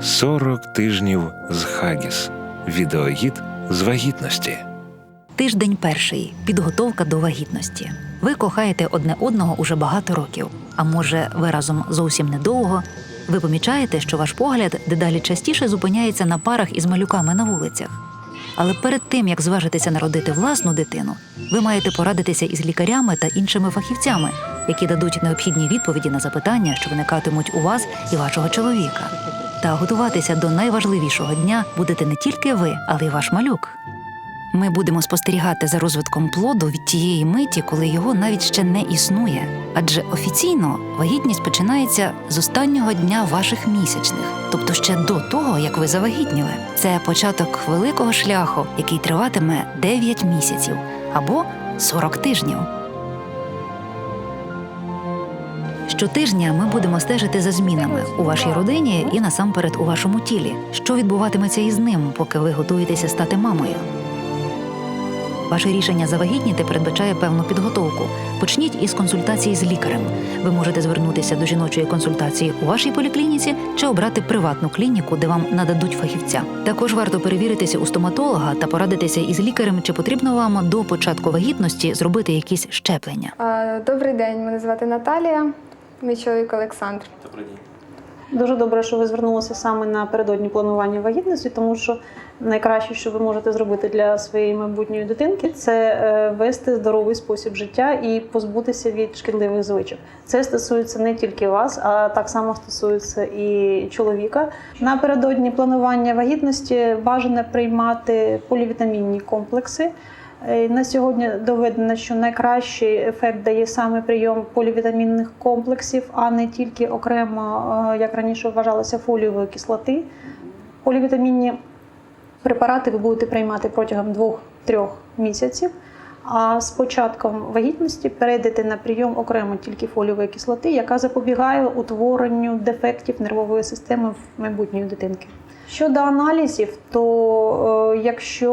40 тижнів з Хагіс. Відеогід з вагітності. Тиждень перший підготовка до вагітності. Ви кохаєте одне одного уже багато років. А може, ви разом зовсім недовго. Ви помічаєте, що ваш погляд дедалі частіше зупиняється на парах із малюками на вулицях. Але перед тим як зважитися народити власну дитину, ви маєте порадитися із лікарями та іншими фахівцями, які дадуть необхідні відповіді на запитання, що виникатимуть у вас і вашого чоловіка. Та готуватися до найважливішого дня будете не тільки ви, але й ваш малюк. Ми будемо спостерігати за розвитком плоду від тієї миті, коли його навіть ще не існує. Адже офіційно вагітність починається з останнього дня ваших місячних, тобто ще до того, як ви завагітніли. Це початок великого шляху, який триватиме 9 місяців або 40 тижнів. Щотижня ми будемо стежити за змінами у вашій родині і насамперед у вашому тілі, що відбуватиметься із ним, поки ви готуєтеся стати мамою. Ваше рішення завагітніти передбачає певну підготовку. Почніть із консультації з лікарем. Ви можете звернутися до жіночої консультації у вашій поліклініці чи обрати приватну клініку, де вам нададуть фахівця. Також варто перевіритися у стоматолога та порадитися із лікарем, чи потрібно вам до початку вагітності зробити якісь щеплення. Добрий день, мене звати Наталія, мій чоловік Олександр. Дуже добре, що ви звернулися саме напередодні планування вагітності, тому що найкраще, що ви можете зробити для своєї майбутньої дитинки, це е, вести здоровий спосіб життя і позбутися від шкідливих звичок. Це стосується не тільки вас, а так само стосується і чоловіка. Напередодні планування вагітності бажано приймати полівітамінні комплекси. Е, На сьогодні доведено, що найкращий ефект дає саме прийом полівітамінних комплексів, а не тільки окремо, е, як раніше вважалося, фолієвої кислоти. Полівітамінні препарати ви будете приймати протягом 2-3 місяців. А з початком вагітності перейдете на прийом окремо тільки фолієвої кислоти, яка запобігає утворенню дефектів нервової системи в майбутньої дитинки. Щодо аналізів, то е, якщо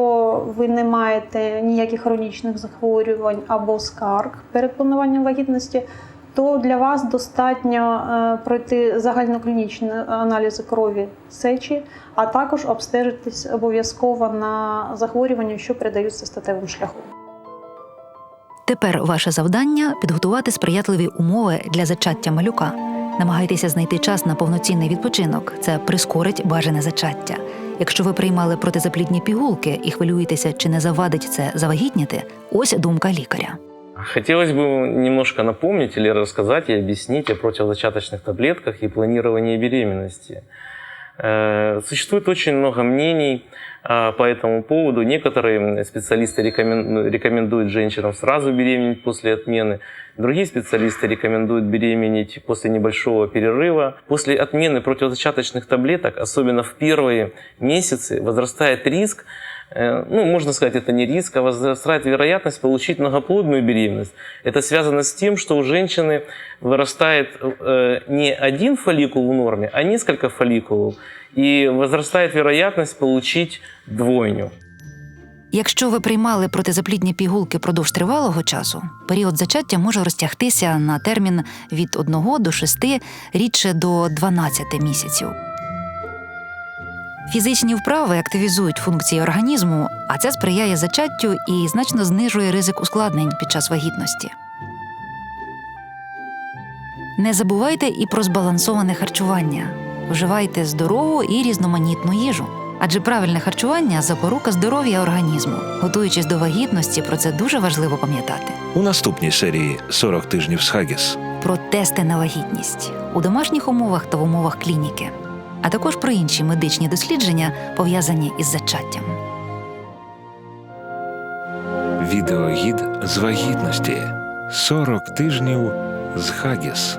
ви не маєте ніяких хронічних захворювань або скарг перед плануванням вагітності, то для вас достатньо е, пройти загальноклінічні аналізи крові сечі, а також обстежитись обов'язково на захворювання, що передаються статевим шляхом. Тепер ваше завдання підготувати сприятливі умови для зачаття малюка. Намагайтеся знайти час на повноцінний відпочинок. Це прискорить бажане зачаття. Якщо ви приймали протизаплідні пігулки і хвилюєтеся, чи не завадить це завагітніти, ось думка лікаря. Хотелось бы немножко напомнить или рассказать и объяснить о противозачаточных таблетках и планировании беременности. Существует очень много мнений а, по этому поводу. Некоторые специалисты рекомен- рекомендуют женщинам сразу беременеть после отмены. Другие специалисты рекомендуют беременеть после небольшого перерыва. После отмены противозачаточных таблеток, особенно в первые месяцы, возрастает риск ну, можно сказать, это не риск, а возрастает вероятность получить многоплодную беременность. Это связано с тем, что у женщины вырастает э, не один фолликул в норме, а несколько фолликулов, и возрастает вероятность получить двойню. Якщо ви приймали протизаплідні пігулки продовж тривалого часу, період зачаття може розтягтися на термін від 1 до 6, рідше до 12 місяців. Фізичні вправи активізують функції організму, а це сприяє зачаттю і значно знижує ризик ускладнень під час вагітності. Не забувайте і про збалансоване харчування. Вживайте здорову і різноманітну їжу. Адже правильне харчування запорука здоров'я організму. Готуючись до вагітності, про це дуже важливо пам'ятати. У наступній серії 40 тижнів з Хагіс. Про тести на вагітність у домашніх умовах та в умовах клініки, а також про інші медичні дослідження, пов'язані із зачаттям. Відеогід з вагітності. 40 тижнів з Хагіс.